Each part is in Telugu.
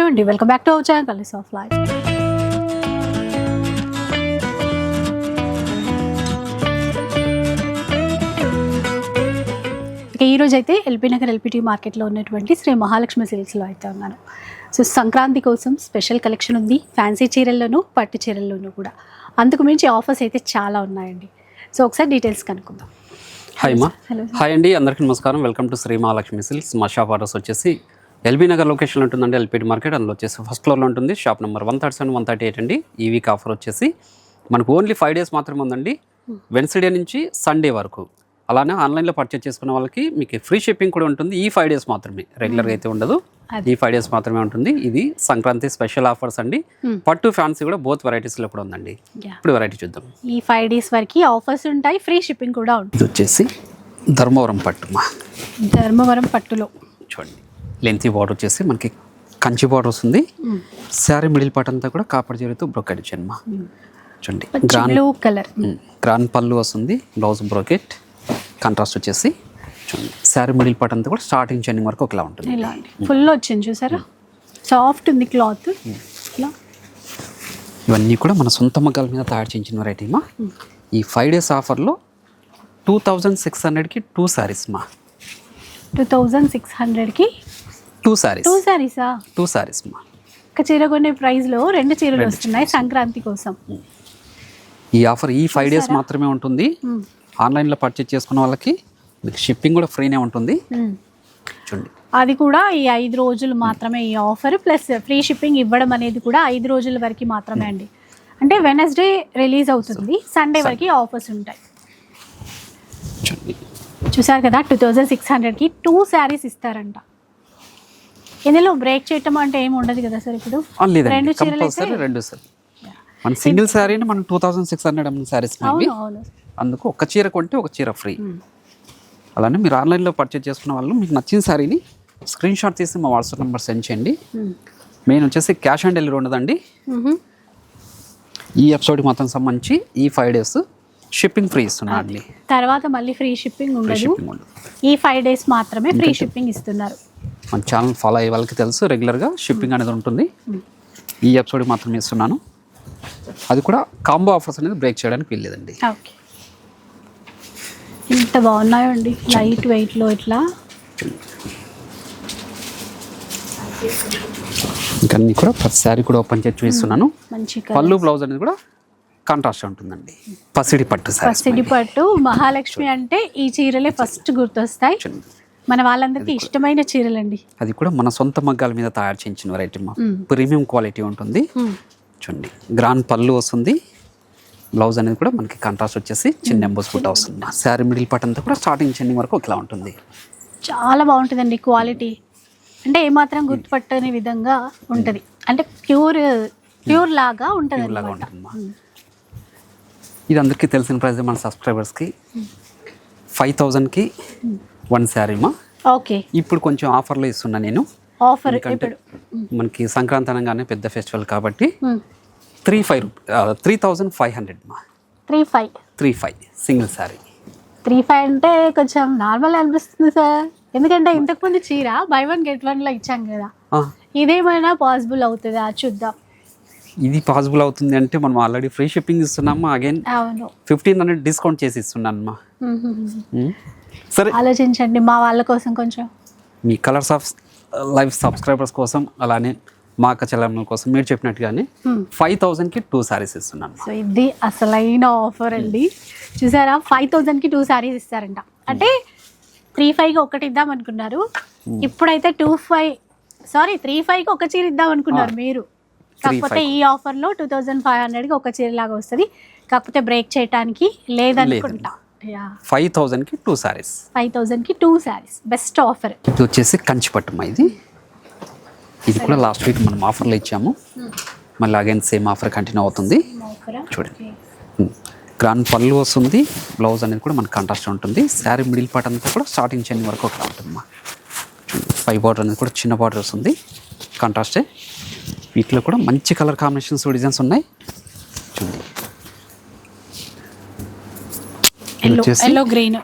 హలో అండి welcome back to our channel colours of life ఇక ఈరోజు అయితే ఎల్బీ నగర్ ఎల్పిటి మార్కెట్లో ఉన్నటువంటి శ్రీ మహాలక్ష్మి సిల్క్స్లో అయితే ఉన్నాను. సో సంక్రాంతి కోసం స్పెషల్ కలెక్షన్ ఉంది ఫ్యాన్సీ చీరల్లోనూ పట్టు చీరల్లోనూ కూడా. అందుకు మించి ఆఫర్స్ అయితే చాలా ఉన్నాయండి. సో ఒకసారి డీటెయిల్స్ కనుక్కుందాం. హాయ్ మా హాయ్ అండి. అందరికీ నమస్కారం. Welcome to Shri Mahalakshmi silks. మా షాప్ అడ్రస్ వచ్చేసి ఎల్బీ నగర్ లొకేషన్లో ఉంటుందండి ఎల్పిటి మార్కెట్. అందులో వచ్చేసి ఫస్ట్ ఫ్లోర్లో ఉంటుంది. Shop number one thirty seven one thirty eight అండి. ఈ వీక్ ఆఫర్ వచ్చేసి మనకు ఓన్లీ ఫైవ్ డేస్ మాత్రమే ఉందండి. వెన్స్డే నుంచి సండే వరకు. అలానే ఆన్లైన్లో పర్చేస్ చేసుకున్న వాళ్ళకి మీకు ఫ్రీ షిప్పింగ్ కూడా ఉంటుంది. ఈ ఫైవ్ డేస్ మాత్రమే. రెగ్యులర్గా అయితే ఉండదు. ఈ ఫైవ్ డేస్ మాత్రమే ఉంటుంది. ఇది సంక్రాంతి స్పెషల్ ఆఫర్స్ అండి. పట్టు ఫ్యాన్సీ కూడా బోత్ వెరైటీస్లో కూడా ఉందండి. ఇప్పుడు వెరైటీ చూద్దాం. ఈ ఫైవ్ డేస్ వరకు ఆఫర్స్ ఉంటాయి. ఫ్రీ షిప్పింగ్ కూడా ఉంటుంది. ఇది వచ్చేసి ధర్మవరం పట్టు ధర్మవరం పట్టులో. చూడండి. లెంతీ బార్డర్ వచ్చేసి మనకి కంచి బార్డర్ వస్తుంది. శారీ మిడిల్ పార్ట్ అంతా కూడా కాపర్ జీరోతో బ్రొకెట్ జన్మ. చూడండి. గ్రాన్ కలర్. గ్రాన్ పళ్ళు వస్తుంది బ్లౌజ్ బ్రోకెట్ కాంట్రాస్ట్ వచ్చేసి చూడండి. శారీ మిడిల్ పార్ట్ అంతా కూడా స్టార్టింగ్ చెండింగ్ వరకు ఒకలా ఉంటుంది. ఫుల్ వచ్చింది చూసారా? సాఫ్ట్ ఉంది క్లాత్. ఇలా. ఇవన్నీ కూడా మన సొంత మగ్గాల మీద తయారు చేయించిన వెరైటీ మా. ఈ ఫైవ్ డేస్ ఆఫర్లో టూ థౌజండ్ సిక్స్ హండ్రెడ్కి టూ శారీస్ మా. టూ థౌజండ్ సిక్స్ హండ్రెడ్కి టూ శారీస్ టూ శారీసా టూ శారీస్ మా ఒక చీర కొనే ప్రైస్లో రెండు చీరలు వస్తున్నాయి సంక్రాంతి కోసం. ఈ ఆఫర్ ఈ ఫైవ్ డేస్ మాత్రమే ఉంటుంది. ఆన్లైన్లో పర్చేజ్ చేసుకున్న వాళ్ళకి మీకు షిప్పింగ్ కూడా ఫ్రీనే ఉంటుంది. చూడండి. అది కూడా ఈ ఐదు రోజులు మాత్రమే ఈ ఆఫర్ ప్లస్ ఫ్రీ షిప్పింగ్ ఇవ్వడం అనేది కూడా ఐదు రోజుల వరకు మాత్రమే అండి. అంటే వెనస్డే రిలీజ్ అవుతుంది సండే వరకు ఆఫర్స్ ఉంటాయి. చూసారు కదా టూ థౌజండ్ సిక్స్ హండ్రెడ్కి టూ శారీస్ ఇస్తారంట. ఇందులో బ్రేక్ చేయటం అంటే ఏమి ఉండదు కదా సార్ ఇప్పుడు? లేదండి. రెండు చీరలు కంపల్సరీ రెండు సార్. మన సింగిల్ శారీని మనం two thousand six hundred M L అవును అందుకు ఒక చీర కొంటే ఒక చీర ఫ్రీ అలానే మీరు ఆన్లైన్లో పర్చేజ్ చేసుకున్న వాళ్ళు మీకు నచ్చిన శారీని స్క్రీన్ షాట్ తీసి మా వాట్సాప్ నెంబర్ సెండ్ చేయండి. మెయిన్ వచ్చేసి క్యాష్ ఆన్ డెలివరీ ఉండదండి. ఈ ఎపిసోడ్కి మొత్తం సంబంధించి ఈ ఫైవ్ డేస్ షిప్పింగ్ ఫ్రీ ఇస్తున్నా అండి తర్వాత మళ్ళీ ఫ్రీ షిప్పింగ్ ఉండదు. ఈ ఫైవ్ డేస్ మాత్రమే ఫ్రీ షిప్పింగ్ ఇస్తున్నారు. మన ఛానల్ ఫాలో అయ్యే వాళ్ళకి తెలుసు రెగ్యులర్గా షిప్పింగ్ అనేది ఉంటుంది. ఈ ఎపిసోడ్ మాత్రం ఇస్తున్నాను అది కూడా కాంబో ఆఫర్స్ అనేది బ్రేక్ చేయడానికి ఓకే. ఇంత బాగున్నాయో అండి లైట్ వెయిట్లో ఇట్లా. ఇంకా అన్ని కూడా ప్రతి శారీ కూడా ఓపెన్ చేసి చూపిస్తున్నాను. మంచి పళ్ళు బ్లౌజ్ అనేది కూడా కాంట్రాస్ట్ ఉంటుందండి. పసిడి పట్టు పసిడి పట్టు మహాలక్ష్మి అంటే ఈ చీరలే ఫస్ట్ గుర్తొస్తాయి. మన వాళ్ళందరికీ ఇష్టమైన చీరలండి. అది కూడా మన సొంత మగ్గాల మీద తయారు చేయించిన వెరైటీ మా. ప్రీమియం క్వాలిటీ ఉంటుంది. చూడండి గ్రాండ్ పళ్ళు వస్తుంది. బ్లౌజ్ అనేది కూడా మనకి కాంట్రాస్ట్ వచ్చేసి చిన్న ఎంబోస్ బుట్ట వస్తుంది శారీ మిడిల్ పార్ట్ అంతా కూడా స్టార్టింగ్ చెండింగ్ వరకు ఒకలా ఉంటుంది. చాలా బాగుంటుందండి క్వాలిటీ అంటే ఏమాత్రం గుర్తుపట్టని విధంగా ఉంటుంది. అంటే ప్యూర్ ప్యూర్ లాగా ఉంటుంది ఇది అందరికీ తెలిసిన ప్రైస్ మన సబ్స్క్రైబర్స్కి ఫైవ్ థౌజండ్కి వన్ శారీ మా. ఓకే. ఇప్పుడు కొంచెం ఆఫర్లో ఇస్తున్నా నేను. ఆఫర్ మనకి సంక్రాంతి అనగానే పెద్ద ఫెస్టివల్ కాబట్టి three five three thousand five hundred మా. Three five. Three five single saree. Three five అంటే కొంచెం నార్మల్ అనిపిస్తుంది సార్. ఎందుకంటే ఇంతకుముందు చీర బై వన్ గెట్ వన్లో ఇచ్చాం కదా. ఇదేమైనా పాసిబుల్ అవుతుందా? చూద్దాం. ఇది పాసిబుల్ అవుతుంది అంటే మనం ఆల్రెడీ ఫ్రీ షిప్పింగ్ ఇస్తున్నాము అగైన్ ఫిఫ్టీన్ హండ్రెడ్ డిస్కౌంట్ చేసి ఇస్తున్నాను మా. సరే. ఆలోచించండి మా వాళ్ళ కోసం కొంచెం. మీ కలర్స్ ఆఫ్ లైవ్ సబ్స్క్రైబర్స్ కోసం అలానే మా అక్క చెల్లెమ్మల కోసం మీరు చెప్పినట్టుగానే ఫైవ్ థౌజండ్కి టూ శారీస్ ఇస్తున్నాను. సో ఇది అసలైన ఆఫర్ అండి. చూసారా? ఫైవ్ థౌజండ్కి టూ శారీస్ ఇస్తారంట. అంటే త్రీ ఫైవ్కి ఒకటి ఇద్దాం అనుకున్నారు. ఇప్పుడైతే టూ ఫైవ్ సారీ త్రీ ఫైవ్కి ఒక చీర ఇద్దాం అనుకున్నారు మీరు. కాకపోతే ఈ ఆఫర్లో టూ థౌజండ్ ఫైవ్ హండ్రెడ్కి ఒక చీర లాగా వస్తుంది. కాకపోతే బ్రేక్ చేయడానికి లేదనుకుంటా. ఫైవ్ థౌజండ్కి టూ శారీస్. ఫైవ్ థౌజండ్కి టూ శారీస్. Best offer. ఇది వచ్చేసి కంచి పట్టుమా ఇది. ఇది కూడా లాస్ట్ వీక్ మనం ఆఫర్లో ఇచ్చాము. మళ్ళీ అగైన్ సేమ్ ఆఫర్ కంటిన్యూ అవుతుంది. చూడండి. గ్రాండ్ పళ్ళు వస్తుంది. బ్లౌజ్ అనేది కూడా మనకు కాంట్రాస్ట్ ఉంటుంది. శారీ మిడిల్ పార్ట్ అంతా కూడా స్టార్టింగ్ చెంది వరకు ఒకలా ఉంటుంది మా పై బార్డర్ అనేది కూడా చిన్న బార్డర్ వస్తుంది. కాంట్రాస్టే వీటిలో కూడా మంచి కలర్ కాంబినేషన్స్ డిజైన్స్ ఉన్నాయి చూడండి ఇది ఎల్లో వచ్చేసి yellow green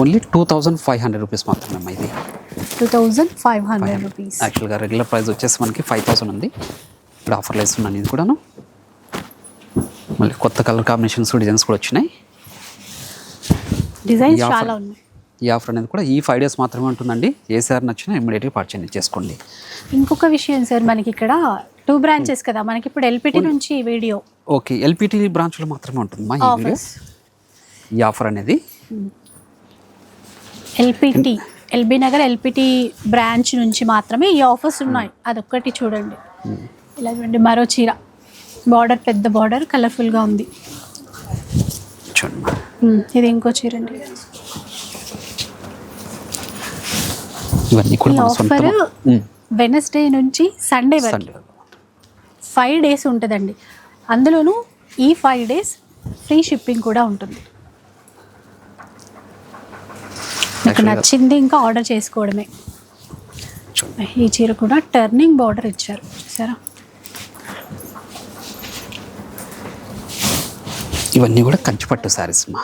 only two thousand five hundred rupees మాత్రమే అమ్మా ఇది. Two thousand five hundred rupees యాక్చువల్గా రెగ్యులర్ ప్రైస్ వచ్చేసి మనకి ఫైవ్ థౌసండ్ ఉంది. ఇప్పుడు ఆఫర్లో ఇస్తున్నాను ఇది కూడాను. మళ్ళీ కొత్త కలర్ కాంబినేషన్స్ డిజైన్స్ కూడా వచ్చినాయి. డిజైన్స్ చాలా ఉన్నాయి. ఈ ఆఫర్ అనేది కూడా ఈ ఫైవ్ డేస్ మాత్రమే ఉంటుందండి. ఏ సార్ నచ్చినా ఇమ్మీడియట్గా పర్చేజ్ చేసుకోండి. ఇంకొక విషయం సార్ మనకి ఇక్కడ టూ బ్రాంచెస్ కదా. మనకి ఇప్పుడు ఎల్పిటి నుంచి వీడియో ఓకే ఎల్పిటి బ్రాంచ్లో మాత్రమే ఉంటుంది మా ఈ వీడియో? ఈ ఆఫర్ అనేది? L P T L B Nagar L P T branch నుంచి మాత్రమే ఈ ఆఫర్స్ ఉన్నాయి. అదొక్కటి చూడండి. ఇలా చూడండి మరో చీర. బార్డర్ పెద్ద బార్డర్ కలర్ఫుల్గా ఉంది. ఉమ్, ఇది ఇంకో చీర అండి. ఈ ఆఫర్ వెనస్డే నుంచి సండే వరకు. ఫైవ్ డేస్ ఉంటుందండి. అందులోనూ ఈ ఫైవ్ డేస్ ఫ్రీ షిప్పింగ్ కూడా ఉంటుంది. మీకు Actually- నచ్చింది ఇంకా ఆర్డర్ చేసుకోవడమే. చూడండి ఈ చీర కూడా టర్నింగ్ బార్డర్ ఇచ్చారు. చూసారా? ఇవన్నీ కూడా కంచిపట్టు శారీస్ మా.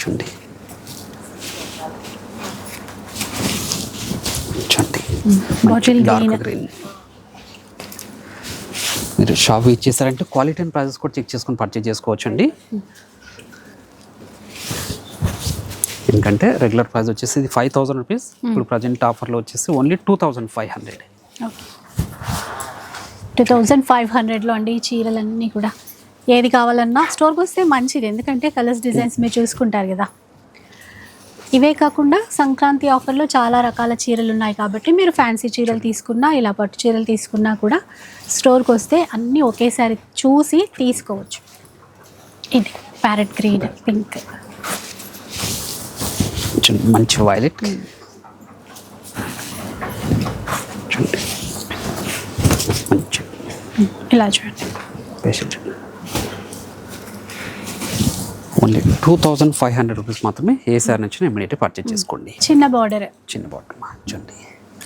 చూడండి. చూడండి. గ్రీన్ మీరు షాప్ ఇచ్చేసారంటే క్వాలిటీ అండ్ ప్రైజెస్ కూడా చెక్ చేసుకొని పర్చేజ్ చేసుకోవచ్చు అండి ఎందుకంటే రెగ్యులర్ ప్రైస్ వచ్చేసి ఇది ఫైవ్ థౌసండ్ రూపీస్ ఇప్పుడు ప్రజెంట్ ఆఫర్లో వచ్చేసి only two thousand five hundred two thousand five హండ్రెడ్లో అండి ఈ చీరలన్నీ కూడా. ఏది కావాలన్నా స్టోర్కి వస్తే మంచిది. ఎందుకంటే కలర్స్ డిజైన్స్ మీరు చూసుకుంటారు కదా. ఇవే కాకుండా సంక్రాంతి ఆఫర్లో చాలా రకాల చీరలు ఉన్నాయి కాబట్టి మీరు ఫ్యాన్సీ చీరలు తీసుకున్నా ఇలా పట్టు చీరలు తీసుకున్నా కూడా స్టోర్కి వస్తే అన్నీ ఒకేసారి చూసి తీసుకోవచ్చు. ఇది ప్యారెట్ గ్రీన్ పింక్. మంచి వైలెట్. ఇలా చూడండి. Only two thousand five hundred rupees మాత్రమే ఏ సార్ నుంచి ఇమీడియట్ పర్చేజ్ చేసుకోండి. చిన్న బార్డర్ చిన్న మా చూడండి.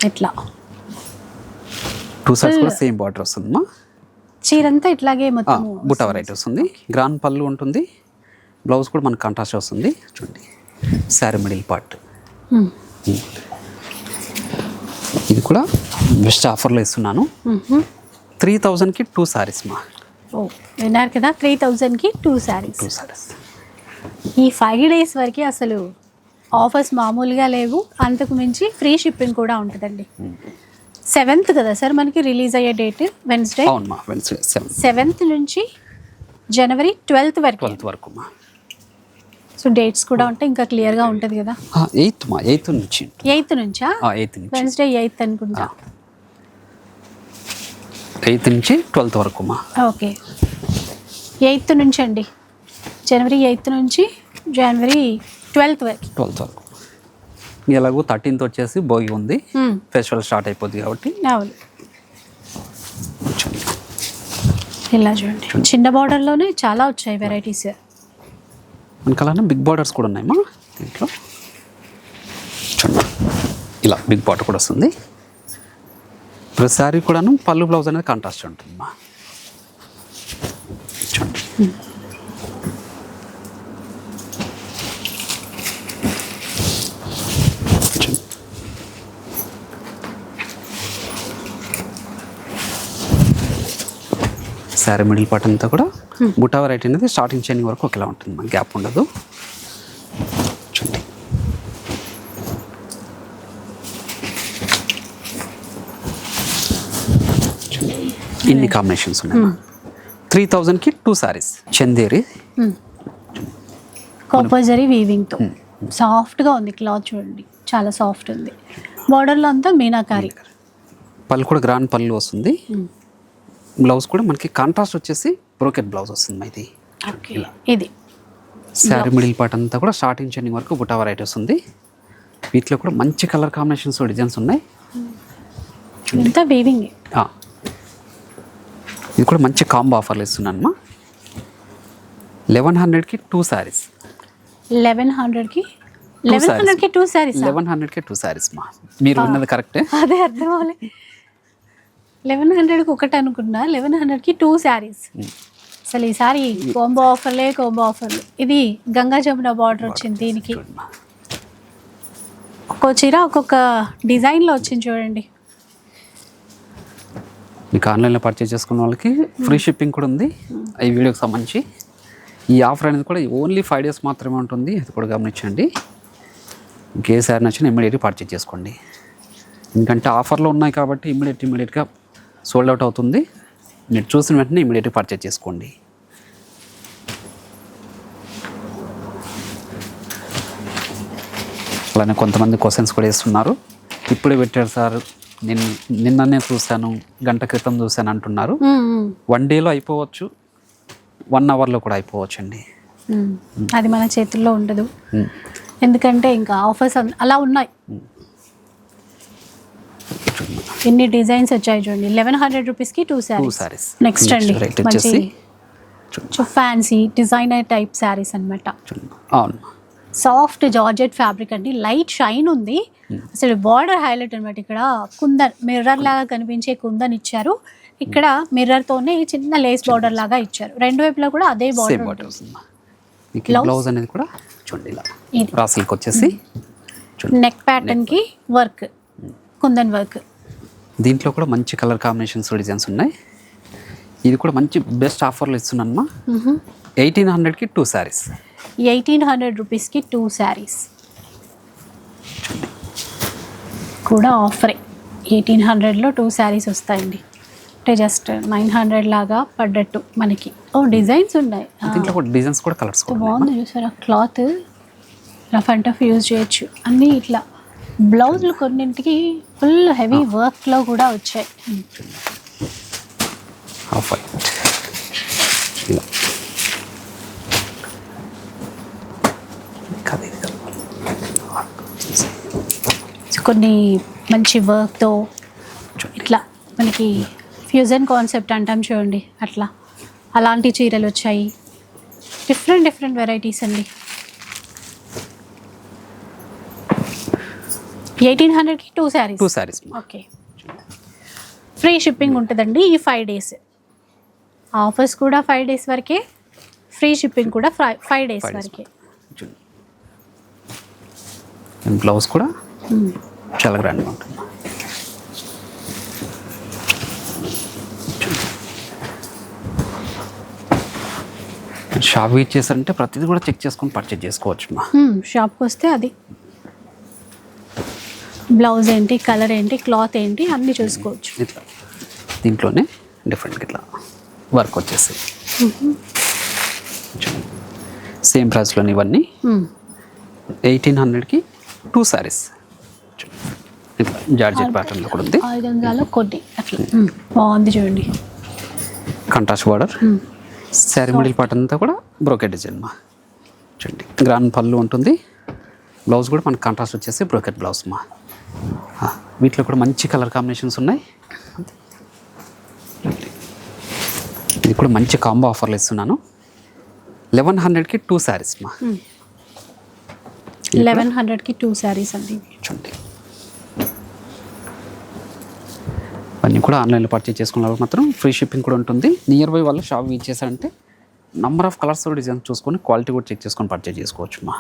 ఇట్లా. టూ సైడ్స్ కూడా సేమ్ బార్డర్ వస్తుందమ్మా. చీరంతా ఇట్లాగే మొత్తం బుట్ట వెరైటీ వస్తుంది. గ్రాన్ పళ్ళు ఉంటుంది. బ్లౌజ్ కూడా మనకు కాంట్రాస్ట్ వస్తుంది. చూడండి. శారీ మిడిల్ పార్ట్ ఇది కూడా బెస్ట్ ఆఫర్లో ఇస్తున్నాను. త్రీ థౌజండ్కి టూ సారీస్ మా. విన్నారు కదా? త్రీ థౌజండ్కి టూ శారీస్ టూ సారీస్ ఈ ఫైవ్ డేస్ వరకు అసలు ఆఫర్స్ మామూలుగా లేవు. అంతకు మించి ఫ్రీ షిప్పింగ్ కూడా ఉంటుందండి. సెవెంత్ కదా సార్ మనకి రిలీజ్ అయ్యే డేట్ వెన్స్డే సెవెంత్ నుంచి జనవరి ట్వెల్త్ వరకు. ట్వెల్త్ వరకు మా సో డేట్స్ కూడా ఉంటే ఇంకా క్లియర్గా ఉంటుంది కదా. ఎయిత్ మా ఎయిత్ నుంచి ఎయిత్ నుంచా? ఎయిత్ నుంచి. వెన్స్డే ఎయిత్ అనుకుంటా. ఎయిత్ నుంచి ట్వెల్త్ వరకు మా ఓకే ఎయిత్ నుంచి అండి జనవరి ఎయిత్ నుంచి జనవరి ట్వెల్త్ వరకు. ట్వెల్త్ వరకు. ఎలాగో థర్టీన్త్ వచ్చేసి భోగి ఉంది. ఫెస్టివల్ స్టార్ట్ అయిపోద్ది కాబట్టి. అవును. ఇలా చూడండి. చిన్న బార్డర్లోనే చాలా వచ్చాయి వెరైటీస్. మనకి అలానే బిగ్ బార్డర్స్ కూడా ఉన్నాయమ్మా. దీంట్లో. చూడండి. ఇలా బిగ్ బార్డర్ కూడా వస్తుంది. ప్రతి శారీ కూడాను పళ్ళు బ్లౌజ్ అనేది కాంట్రాస్ట్ ఉంటుందమ్మా. చూడండి. శారీ మిడిల్ పార్ట్ అంతా కూడా బుటా వెరైటీ అనేది స్టార్టింగ్ చైనింగ్ వరకు ఒకేలా ఉంటుంది. గ్యాప్ ఉండదు. చూడండి. ఇన్ని కాంబినేషన్స్ ఉన్నాయి. త్రీ థౌజండ్కి టూ సారీస్ చందేరి కంపల్సరీ వీవింగ్తో సాఫ్ట్గా ఉంది క్లాత్ చూడండి. చాలా సాఫ్ట్ ఉంది. బార్డర్లో అంతా మీనాకారి. పళ్ళు కూడా గ్రాండ్ పళ్ళు వస్తుంది. బ్లౌజ్ కూడా మనకి కాంట్రాస్ట్ వచ్చేసి బ్రోకెట్ బ్లౌజ్ వస్తుంది ఇది. ఇది శారీ మిడిల్ పార్ట్ అంతా కూడా స్టార్టింగ్ చైనింగ్ వరకు బుటా వెరైటీ వస్తుంది. వీటిలో కూడా మంచి కలర్ కాంబినేషన్స్ డిజైన్స్ ఉన్నాయి. ఇంత వీవింగ్. ఇది కూడా మంచి కాంబో ఆఫర్లు ఇస్తున్నానమ్మా లెవెన్ హండ్రెడ్కి టూ శారీస్ లెవెన్ హండ్రెడ్కి లెవెన్ హండ్రెడ్కి టూ శారీస్ లెవెన్ హండ్రెడ్కి టూ శారీస్ మా మీరు విన్నది కరెక్టే అదే అర్థం అవ్వలే. లెవెన్ హండ్రెడ్కి ఒకటి అనుకున్నా లెవెన్ హండ్రెడ్కి టూ శారీస్ అసలు ఈసారి కోంబో ఆఫర్లే కోంబో ఆఫర్లు ఇది గంగా జమున బార్డర్ వచ్చింది దీనికి. ఒక్కో చీర ఒక్కొక్క డిజైన్లో వచ్చింది చూడండి. మీకు ఆన్లైన్లో పర్చేస్ చేసుకున్న వాళ్ళకి ఫ్రీ షిప్పింగ్ కూడా ఉంది. ఈ వీడియోకి సంబంధించి. ఈ ఆఫర్ అనేది కూడా ఓన్లీ ఫైవ్ డేస్ మాత్రమే ఉంటుంది. అది కూడా గమనించండి. ఇంకే సారి నచ్చిన ఇమ్మీడియట్గా పర్చేస్ చేసుకోండి. ఎందుకంటే ఆఫర్లో ఉన్నాయి కాబట్టి ఇమ్మీడియట్ ఇమ్మీడియట్గా సోల్డ్ అవుట్ అవుతుంది. మీరు చూసిన వెంటనే ఇమ్మీడియట్గా పర్చేస్ చేసుకోండి. అలానే కొంతమంది క్వశ్చన్స్ కూడా వేస్తున్నారు. ఇప్పుడే పెట్టారు సార్ నిన్న నిన్ననే చూశాను గంట క్రితం చూశాను అంటున్నారు. వన్ డేలో అయిపోవచ్చు వన్ అవర్లో కూడా అయిపోవచ్చు అండి. అది మన చేతుల్లో ఉండదు. ఎందుకంటే ఇంకా ఆఫర్స్ అలా ఉన్నాయి. ఎన్ని డిజైన్స్ వచ్చాయి చూడండి. లెవెన్ హండ్రెడ్ రూపీస్కి టూ శారీస్ సారీస్ నెక్స్ట్ అండి. మంచి ఫ్యాన్సీ డిజైనర్ టైప్ శారీస్ అన్నమాట. చూడండి. అవును. సాఫ్ట్ జార్జెట్ ఫ్యాబ్రిక్ అండి. లైట్ షైన్ ఉంది. అసలు బార్డర్ హైలైట్ అనమాట ఇక్కడ. కుందన్ మిర్రర్ లాగా కనిపించే కుందన్ ఇచ్చారు. ఇక్కడ మిర్రర్ తోనే చిన్న లేస్ బార్డర్ లాగా ఇచ్చారు. రెండు వైపులా కూడా అదే బార్డర్? బ్లౌజ్ అనేది కూడా చూడండి ఇలా. వచ్చేసి నెక్ ప్యాటర్న్కి వర్క్ కుందన్ వర్క్ దీంట్లో కూడా మంచి కలర్ కాంబినేషన్స్ డిజైన్స్ ఉన్నాయి. ఇది కూడా మంచి బెస్ట్ ఆఫర్లు ఇస్తున్నానమ్మా. ఎయిటీన్ హండ్రెడ్కి టూ శారీస్. ఎయిటీన్ హండ్రెడ్ రూపీస్కి టూ శారీస్. కూడా ఆఫరే. ఎయిటీన్ హండ్రెడ్లో టూ శారీస్ వస్తాయండి. అంటే జస్ట్ నైన్ హండ్రెడ్ లాగా పడ్డట్టు మనకి. ఓ డిజైన్స్ ఉన్నాయి. దీంట్లో కూడా డిజైన్స్ కూడా కలర్స్ బాగుంది చూసారా? Cloth rough and tough use చేయొచ్చు. అన్నీ ఇట్లా బ్లౌజులు కొన్నింటికి ఫుల్ హెవీ వర్క్లో కూడా వచ్చాయి. కొన్ని మంచి వర్క్తో ఇట్లా మనకి ఫ్యూజన్ కాన్సెప్ట్ అంటాం చూడండి అట్లా. అలాంటి చీరలు వచ్చాయి. డిఫరెంట్ డిఫరెంట్ వెరైటీస్ అండి. ఎయిటీన్ హండ్రెడ్కి two sarees two sarees okay free shipping ఉంటుందండి ఈ ఫైవ్ డేస్ ఆఫర్స్ కూడా ఫైవ్ డేస్ వరకే ఫ్రీ షిప్పింగ్ కూడా ఫైవ్ ఫైవ్ డేస్ వరకే. బ్లౌజ్ కూడా చాలా గ్రాండ్గా ఉంటుంది. షాప్ వీట్ చేశారంటే ప్రతిదీ కూడా చెక్ చేసుకొని పర్చేజ్ చేసుకోవచ్చు షాప్కి వస్తే అది. బ్లౌజ్ ఏంటి కలర్ ఏంటి క్లాత్ ఏంటి అన్నీ చూసుకోవచ్చు. ఇట్లా. దీంట్లోనే డిఫరెంట్ ఇట్లా వర్క్ వచ్చేసి సేమ్ ప్రైస్లోని ఇవన్నీ. ఎయిటీన్ హండ్రెడ్కి టూ శారీస్ ఇట్లా జార్జెట్ ప్యాటర్న్లో కూడా ఉంది. ఐదు వందలు కొన్ని అట్లా. బాగుంది చూడండి. Contrast border. Saree middle part అంతా కూడా బ్రోకెట్ డిజైన్ మా. చూడండి. గ్రాండ్ పళ్ళు ఉంటుంది. బ్లౌజ్ కూడా మనకి కాంట్రాస్ట్ వచ్చేసి బ్రోకెట్ బ్లౌజ్ మా. వీటిలో కూడా మంచి కలర్ కాంబినేషన్స్ ఉన్నాయి. ఇది కూడా మంచి కాంబో ఆఫర్లు ఇస్తున్నాను. లెవెన్ హండ్రెడ్కి టూ శారీస్ మా లెవెన్ హండ్రెడ్కి టూ శారీస్ అండి చూడండి. అన్నీ కూడా ఆన్లైన్లో పర్చేజ్ చేసుకున్న మాత్రం ఫ్రీ షిప్పింగ్ కూడా ఉంటుంది. నియర్ బై వాళ్ళు షాప్ యూజ్ చేశారంటే నంబర్ ఆఫ్ కలర్స్ డిజైన్ చూసుకొని క్వాలిటీ కూడా చెక్ చేసుకొని పర్చేజ్ చేసుకోవచ్చు మా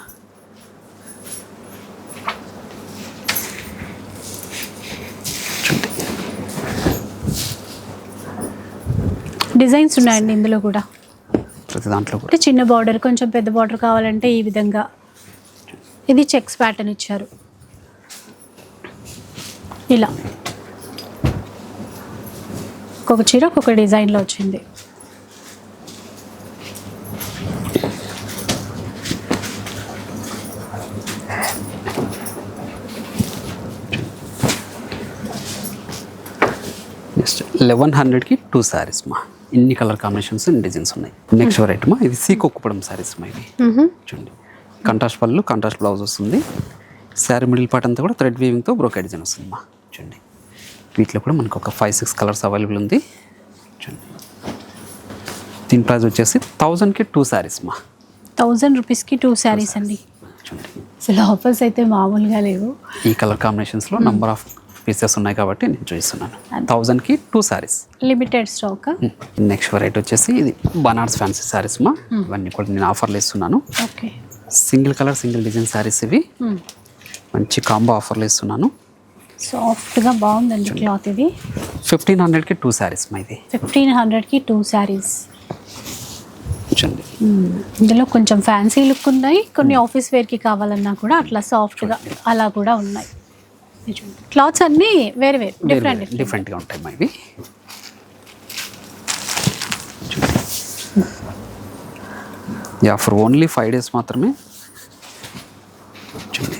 డిజైన్స్ ఉన్నాయండి ఇందులో కూడా. ప్రతి దాంట్లో కూడా. అంటే చిన్న బార్డర్ కొంచెం పెద్ద బార్డర్ కావాలంటే ఈ విధంగా. ఇది చెక్స్ ప్యాటర్న్ ఇచ్చారు. ఇలా. ఒక్కొక్క చీర ఒక్కొక్క డిజైన్లో వచ్చింది. నెక్స్ట్ లెవెన్ హండ్రెడ్కి టూ శారీస్ మా ఇన్ని కలర్ కాంబినేషన్స్ ఇన్ని డిజైన్స్ ఉన్నాయి. నెక్స్ట్ వెరైటీ మా ఇది సీకొక్కుపడం శారీస్ మా ఇవి చూడండి. కంట్రాస్ట్ పళ్ళు కంట్రాస్ట్ బ్లౌజ్ వస్తుంది. శారీ మిడిల్ పార్ట్ అంతా కూడా థ్రెడ్ వీవింగ్తో బ్రోకెట్ డిజైన్ వస్తుంది మా. చూడండి. వీటిలో కూడా మనకు ఒక ఫైవ్ సిక్స్ కలర్స్ అవైలబుల్ ఉంది. చూడండి. దీని ప్రైస్ వచ్చేసి థౌజండ్కి టూ శారీస్ మా. థౌజండ్ రూపీస్కి టూ శారీస్ అండి. చూడండి. అసలు ఆఫర్స్ అయితే మామూలుగా లేవు. ఈ కలర్ కాంబినేషన్స్లో నంబర్ ఆఫ్ పీసెస్ ఉన్నాయి కాబట్టి నేను చూపిస్తున్నాను. థౌజండ్కి two sarees limited stock next variety వచ్చేసి ఇది బనార్స్ ఫ్యాన్సీ శారీస్ మా. ఇవన్నీ కూడా నేను ఆఫర్లు ఇస్తున్నాను. Okay single colour single design sarees ఇవి. మంచి కాంబో ఆఫర్లు ఇస్తున్నాను. సాఫ్ట్గా బాగుందండి క్లాత్ ఇది. ఫిఫ్టీన్ హండ్రెడ్కి టూ శారీస్ మా ఇది. ఫిఫ్టీన్ హండ్రెడ్కి టూ శారీస్ చూడండి. ఇందులో కొంచెం ఫ్యాన్సీ లుక్ ఉన్నాయి. కొన్ని ఆఫీస్ వేర్కి కావాలన్నా కూడా అట్లా సాఫ్ట్గా అలా కూడా ఉన్నాయి. క్లాత్స్ అన్నీ వేరు వేరు డిఫరెంట్ డిఫరెంట్ డిఫరెంట్గా ఉంటాయి మా ఇవి. Yeah for only five days మాత్రమే. చూడండి.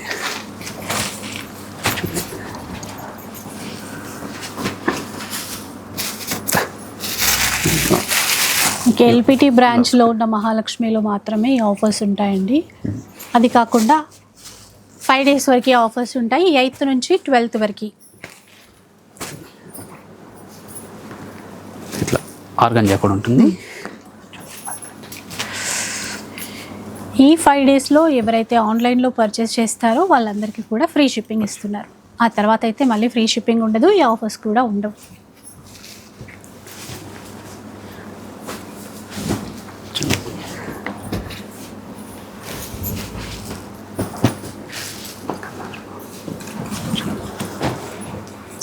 కేఎల్పిటి బ్రాంచ్లో ఉన్న మహాలక్ష్మిలో మాత్రమే ఈ ఆఫర్స్ ఉంటాయండి. అది కాకుండా ఫైవ్ డేస్ వరకు ఆఫర్స్ ఉంటాయి ఎయిత్ నుంచి ట్వెల్త్ వరకు. ఇట్లా ఆర్గంజా కూడా ఉంటుంది. ఈ ఫైవ్ డేస్లో ఎవరైతే ఆన్లైన్లో పర్చేస్ చేస్తారో వాళ్ళందరికీ కూడా ఫ్రీ షిప్పింగ్ ఇస్తున్నారు. ఆ తర్వాత అయితే మళ్ళీ ఫ్రీ షిప్పింగ్ ఉండదు ఈ ఆఫర్స్ కూడా ఉండవు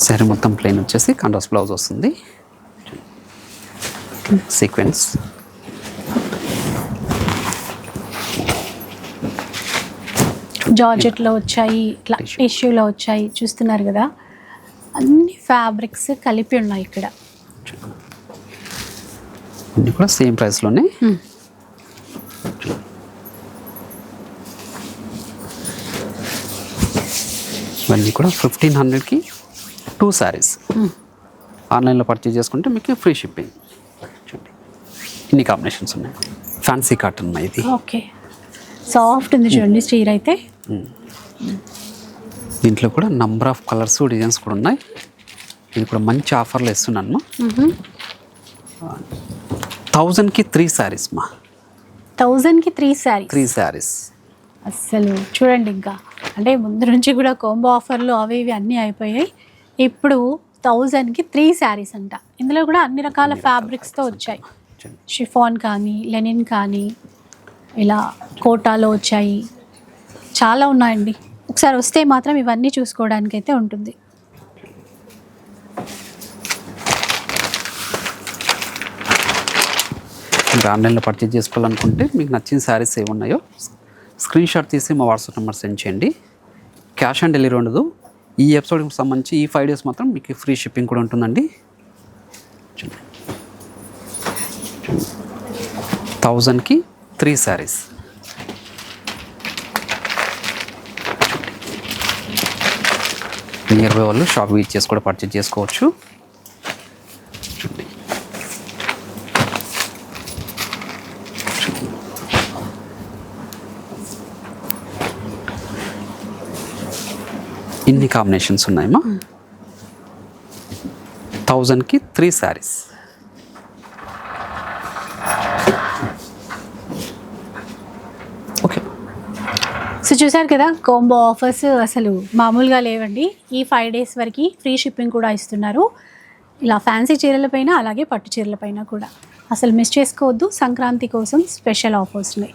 శారీ మొత్తం ప్లెయిన్ వచ్చేసి కంట్రాస్ట్ బ్లౌజ్ వస్తుంది. సీక్వెన్స్ జార్జెట్లో వచ్చాయి ఇట్లా. టిష్యూలో వచ్చాయి చూస్తున్నారు కదా. అన్ని ఫ్యాబ్రిక్స్ కలిపి ఉన్నాయి ఇక్కడ. అన్నీ కూడా సేమ్ ప్రైస్లోనే ఇవన్నీ కూడా ఫిఫ్టీన్ హండ్రెడ్కి టూ శారీస్. ఆన్లైన్లో పర్చేజ్ చేసుకుంటే మీకు ఫ్రీ షిప్పింగ్ చూడండి ఇన్ని కాంబినేషన్స్ ఉన్నాయి. ఫ్యాన్సీ కాటన్ ఇది. ఓకే సాఫ్ట్ ఉంది చూడండి స్టీర్ అయితే. దీంట్లో కూడా నంబర్ ఆఫ్ కలర్స్ డిజైన్స్ కూడా ఉన్నాయి. ఇది కూడా మంచి ఆఫర్లు ఇస్తున్నాను థౌజండ్కి త్రీ శారీస్ మా. థౌజండ్కి త్రీ శారీస్ త్రీ శారీస్ అస్సలు చూడండి ఇంకా. అంటే ముందు నుంచి కూడా కోంబో ఆఫర్లు అవి ఇవి అన్నీ అయిపోయాయి. ఇప్పుడు థౌజండ్కి త్రీ శారీస్ అంట. ఇందులో కూడా అన్ని రకాల ఫ్యాబ్రిక్స్తో వచ్చాయి. షిఫాన్ కానీ లెనిన్ కానీ ఇలా కోటాలో వచ్చాయి. చాలా ఉన్నాయండి. ఒకసారి వస్తే మాత్రం ఇవన్నీ చూసుకోవడానికి అయితే ఉంటుంది. మీరు ఆన్లైన్లో పర్చేజ్ చేసుకోవాలనుకుంటే మీకు నచ్చిన శారీస్ ఏమి ఉన్నాయో స్క్రీన్ షాట్ తీసి మా వాట్సాప్ నెంబర్ సెండ్ చేయండి. క్యాష్ ఆన్ డెలివరీ ఉండదు. ఈ ఎపిసోడ్కి సంబంధించి ఈ ఫైవ్ డేస్ మాత్రం మీకు ఫ్రీ షిప్పింగ్ కూడా ఉంటుందండి. థౌజండ్కి త్రీ శారీస్ నియర్ బై వాళ్ళు షాప్ విజిట్ చేసి కూడా పర్చేజ్ చేసుకోవచ్చు. ఇన్ని కాంబినేషన్స్ ఉన్నాయమ్మా. థౌజండ్కి త్రీ శారీస్ ఓకే సో చూసారు కదా కాంబో ఆఫర్స్ అసలు మామూలుగా లేవండి. ఈ ఫైవ్ డేస్ వరకు ఫ్రీ షిప్పింగ్ కూడా ఇస్తున్నారు. ఇలా ఫ్యాన్సీ చీరలపైన అలాగే పట్టు చీరలపైన కూడా. అసలు మిస్ చేసుకోవద్దు. సంక్రాంతి కోసం స్పెషల్ ఆఫర్స్ ఉన్నాయి.